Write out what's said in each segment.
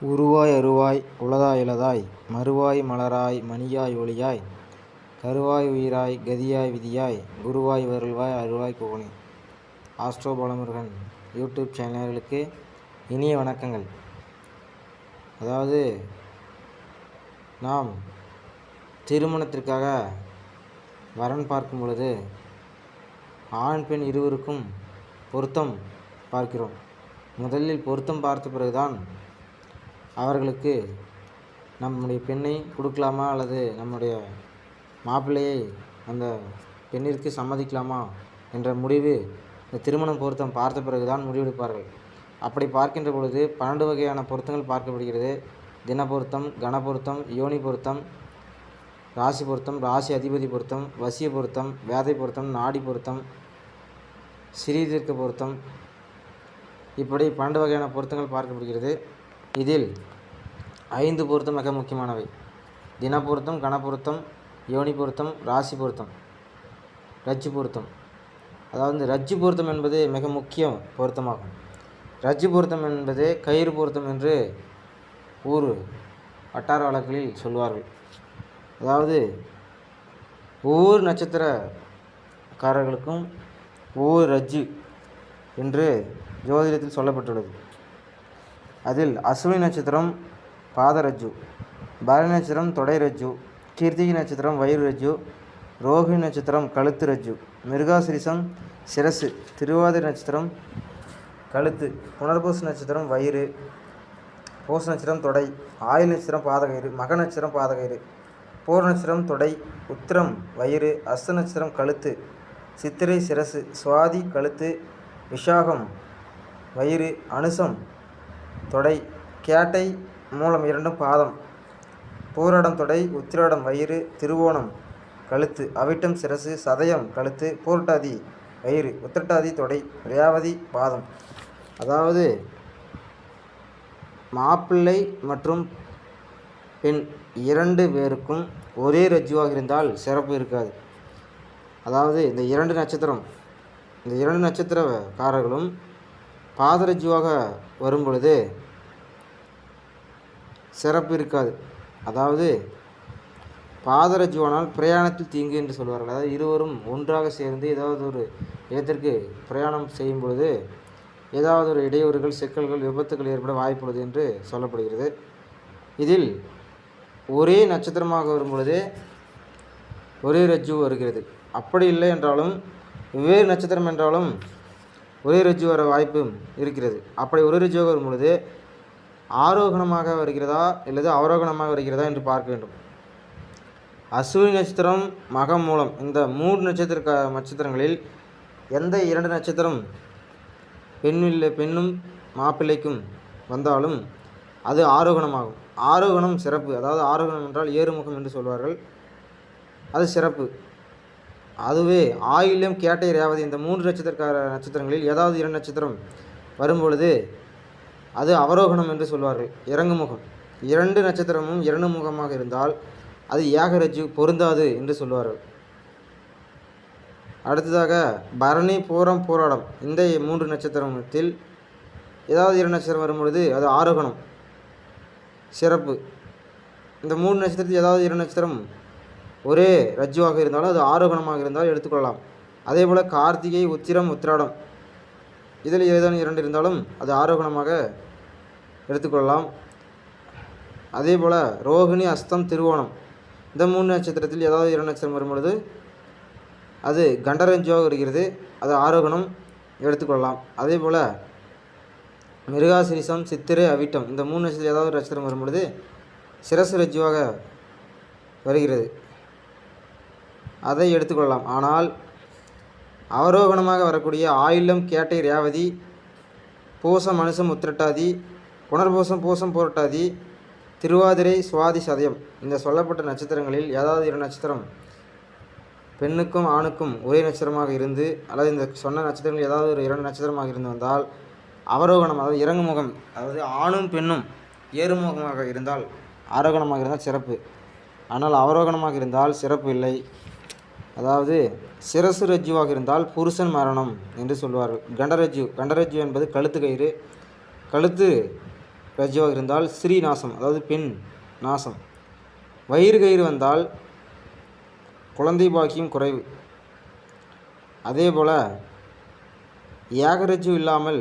உருவாய் அருவாய் உளதாய் இளதாய் மறுவாய் மலராய் மணியாய் ஒளியாய் கருவாய் உயிராய் கதியாய் விதியாய் குருவாய் வருள்வாய் அருவாய் குகனே ஆஸ்ட்ரோ பாலமுருகன் யூடியூப் சேனல்களுக்கு இனிய வணக்கங்கள். அதாவது நாம் திருமணத்திற்காக வரன் பார்க்கும் பொழுது ஆண் பெண் இருவருக்கும் பொருத்தம் பார்க்கிறோம். முதலில் பொருத்தம் பார்த்த பிறகுதான் அவர்களுக்கு நம்முடைய பெண்ணை கொடுக்கலாமா அல்லது நம்முடைய மாப்பிள்ளையை அந்த பெண்ணிற்கு சம்மதிக்கலாமா என்ற முடிவு இந்த திருமணம் பொருத்தம் பார்த்த பிறகுதான் முடிவெடுப்பார்கள். அப்படி பார்க்கின்ற பொழுது பன்னெண்டு வகையான பொருத்தங்கள் பார்க்கப்படுகிறது. தின பொருத்தம் கண பொருத்தம் யோனி பொருத்தம் ராசி பொருத்தம் ராசி அதிபதி பொருத்தம் வசிய பொருத்தம் வேதை பொருத்தம் நாடி பொருத்தம் சிறீதீர்க்க பொருத்தம். இப்படி பன்னெண்டு வகையான பொருத்தங்கள் பார்க்கப்படுகிறது. இதில் ஐந்து பொருத்தம் மிக முக்கியமானவை. தின பொருத்தம் கண பொருத்தம் யோனி பொருத்தம் ராசி பொருத்தம் ரஜ்ஜு பொருத்தம். அதாவது இந்த ரஜ்ஜு பொருத்தம் என்பது மிக முக்கிய பொருத்தமாகும். ரஜ்ஜு பொருத்தம் என்பது கயிறு பொருத்தம் என்று ஊர் வட்டார வழக்கில் சொல்வார்கள். அதாவது ஒவ்வொரு நட்சத்திரக்காரர்களுக்கும் ஒவ்வொரு ரஜ்ஜு என்று ஜோதிடத்தில் சொல்லப்பட்டுள்ளது. அதில் அஸ்வினி நட்சத்திரம் பாதரஜ்ஜு பரணி நட்சத்திரம் தொடை ரஜ்ஜு கீர்த்திகை நட்சத்திரம் வயிறு ரஜ்ஜு ரோஹிணி நட்சத்திரம் கழுத்து ரஜ்ஜு மிருகாசிரிசம் சிரசு திருவாதிரை நட்சத்திரம் கழுத்து புனர்பூச நட்சத்திரம் வயிறு பூச நட்சத்திரம் தொடை ஆயுள் நட்சத்திரம் பாதகயிறு மக நட்சத்திரம் பாதகயிறு பூர நட்சத்திரம் தொடை உத்திரம் வயிறு அஸ்த நட்சத்திரம் கழுத்து சித்திரை சிரசு சுவாதி கழுத்து விஷாகம் வயிறு அனுசம் தொடை கேட்டை மூலம் இரண்டும் பாதம். பூரடம் தொடை உத்திராடம் வயிறு திருவோணம் கழுத்து அவிட்டம் சிரசு சதயம் கழுத்து பூரட்டாதி வயிறு உத்திரட்டாதி தொடை ரேவதி பாதம். அதாவது மாப்பிள்ளை மற்றும் பெண் இரண்டு பேருக்கும் ஒரே ரஜ்ஜுவாக இருந்தால் சிறப்பு இருக்காது. அதாவது இந்த இரண்டு நட்சத்திரம் இந்த இரண்டு நட்சத்திரக்காரர்களும் பாதரஜ்ஜுவாக வரும் பொழுது சிறப்பு இருக்காது. அதாவது பாதரஜுவானால் பிரயாணத்தில் தீங்கு என்று சொல்வார்கள். அதாவது இருவரும் ஒன்றாக சேர்ந்து ஏதாவது ஒரு இடத்திற்கு பிரயாணம் செய்யும் பொழுது ஏதாவது ஒரு இடையூறுகள் சிக்கல்கள் விபத்துகள் ஏற்பட வாய்ப்புள்ளது என்று சொல்லப்படுகிறது. இதில் ஒரே நட்சத்திரமாக வரும் பொழுது ஒரே ரஜ்ஜு வருகிறது. அப்படி இல்லை என்றாலும் வெவ்வேறு நட்சத்திரம் என்றாலும் ஒரே ரஜ்ஜு வர வாய்ப்பு இருக்கிறது. அப்படி ஒரே ரஜ்ஜுவாக வரும் பொழுது ஆரோகணமாக வருகிறதா அல்லது அவரோகணமாக வருகிறதா என்று பார்க்க வேண்டும். அஸ்வினி நட்சத்திரம் மகம் மூலம் இந்த மூன்று நட்சத்திர க நட்சத்திரங்களில் எந்த இரண்டு நட்சத்திரம் பெண்ணில் பெண்ணும் மாப்பிள்ளைக்கும் வந்தாலும் அது ஆரோகணமாகும். ஆரோகணம் சிறப்பு. அதாவது ஆரோகணம் என்றால் ஏறுமுகம் என்று சொல்வார்கள். அது சிறப்பு. அதுவே ஆயில்யம் கேட்டை ரேவதி இந்த மூன்று நட்சத்திரக்கார நட்சத்திரங்களில் ஏதாவது இரண்டு நட்சத்திரம் வரும்பொழுது அது அவரோகணம் என்று சொல்வார்கள். இறங்குமுகம். இரண்டு நட்சத்திரமும் இரண்டு முகமாக இருந்தால் அது ஏகரஜு பொருந்தாது என்று சொல்வார்கள். அடுத்ததாக பரணி பூரம் போராடம் இந்த மூன்று நட்சத்திரத்தில் ஏதாவது இரண்டு நட்சத்திரம் வரும்பொழுது அது ஆரோகணம். சிறப்பு. இந்த மூணு நட்சத்திரத்தில் ஏதாவது இரு நட்சத்திரம் ஒரே ரஜ்ஜுவாக இருந்தாலும் அது ஆரோகணமாக இருந்தாலும் எடுத்துக்கொள்ளலாம். அதே போல் கார்த்திகை உத்திரம் உத்திராடம். இதில் ஏதேனும் இரண்டு இருந்தாலும் அது ஆரோகணமாக எடுத்துக்கொள்ளலாம். அதே போல் ரோகிணி அஸ்தம் திருவோணம். இந்த மூணு நட்சத்திரத்தில் ஏதாவது இரண்டு நட்சத்திரம் வரும்பொழுது அது கண்டரஞ்சுவாக இருக்கிறது. அது ஆரோகணம் எடுத்துக்கொள்ளலாம். அதே போல் மிருகாசிரிசம் சித்திரை அவிட்டம். இந்த மூணு நட்சத்திரம் ஏதாவது ஒரு நட்சத்திரம் வரும்பொழுது சிரசு ரஜ்ஜுவாக வருகிறது. அதை எடுத்துக்கொள்ளலாம். ஆனால் அவரோகணமாக வரக்கூடிய ஆயிலம் கேட்டை ரேவதி பூசம் மனுஷம் உத்திரட்டாதி புனர்பூசம் பூசம் போரட்டாதி திருவாதிரை சுவாதி சதயம் இந்த சொல்லப்பட்ட நட்சத்திரங்களில் ஏதாவது இரு நட்சத்திரம் பெண்ணுக்கும் ஆணுக்கும் ஒரே நட்சத்திரமாக இருந்து அல்லது இந்த சொன்ன நட்சத்திரங்கள் ஏதாவது ஒரு இரண்டு நட்சத்திரமாக இருந்து வந்தால் அவரோகணம் அதாவது இறங்குமுகம் அதாவது ஆணும் பெண்ணும் ஏறுமுகமாக இருந்தால் ஆரோகணமாக இருந்தால் சிறப்பு. ஆனால் அவரோகணமாக இருந்தால் சிறப்பு இல்லை. அதாவது சிரசு ரஜ்ஜுவாக இருந்தால் புருஷன் மரணம் என்று சொல்வார்கள். கண்டரஜ்ஜு கண்டரஜ்ஜு என்பது கழுத்து கயிறு. கழுத்து ரஜ்ஜுவாக இருந்தால் ஸ்ரீ நாசம் அதாவது பெண் நாசம். வயிறு கயிறு வந்தால் குழந்தை பாக்கியம் குறைவு. அதே போல் ஏகரஜ்ஜு இல்லாமல்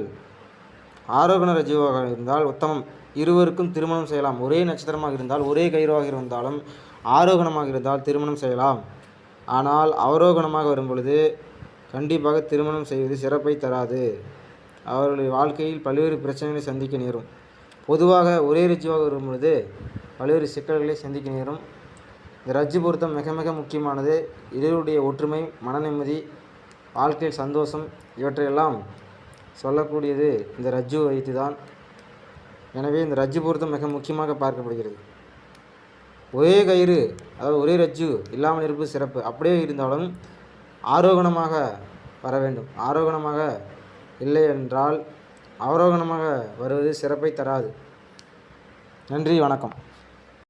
ஆரோகண ரஜுவாக இருந்தால் உத்தமம். இருவருக்கும் திருமணம் செய்யலாம். ஒரே நட்சத்திரமாக இருந்தால் ஒரே கயிறாக இருந்தாலும் ஆரோகணமாக இருந்தால் திருமணம் செய்யலாம். ஆனால் அவரோகணமாக வரும்பொழுது கண்டிப்பாக திருமணம் செய்வது சிறப்பை தராது. அவர்களுடைய வாழ்க்கையில் பல்வேறு பிரச்சனைகளை சந்திக்க நேரும். பொதுவாக ஒரே ரஜ்ஜுவாக வரும்பொழுது பல்வேறு சிக்கல்களை சந்திக்க நேரும். இந்த ரஜ்ஜு பொருத்தம் மிக மிக முக்கியமானது. இருவருடைய ஒற்றுமை மன நிம்மதி வாழ்க்கையில் சந்தோஷம் இவற்றையெல்லாம் சொல்லக்கூடியது இந்த ரஜ்ஜு வைத்து தான். எனவே இந்த ரஜ்ஜு பொருத்தம் மிக முக்கியமாக பார்க்கப்படுகிறது. ஒரே கயிறு அதாவது ஒரே ரஜ்ஜு இல்லாமல் இருப்பது சிறப்பு. அப்படியே இருந்தாலும் ஆரோகணமாக வர வேண்டும். ஆரோகணமாக இல்லை என்றால் அவரோகணமாக வருவது சிறப்பை தராது. நன்றி வணக்கம்.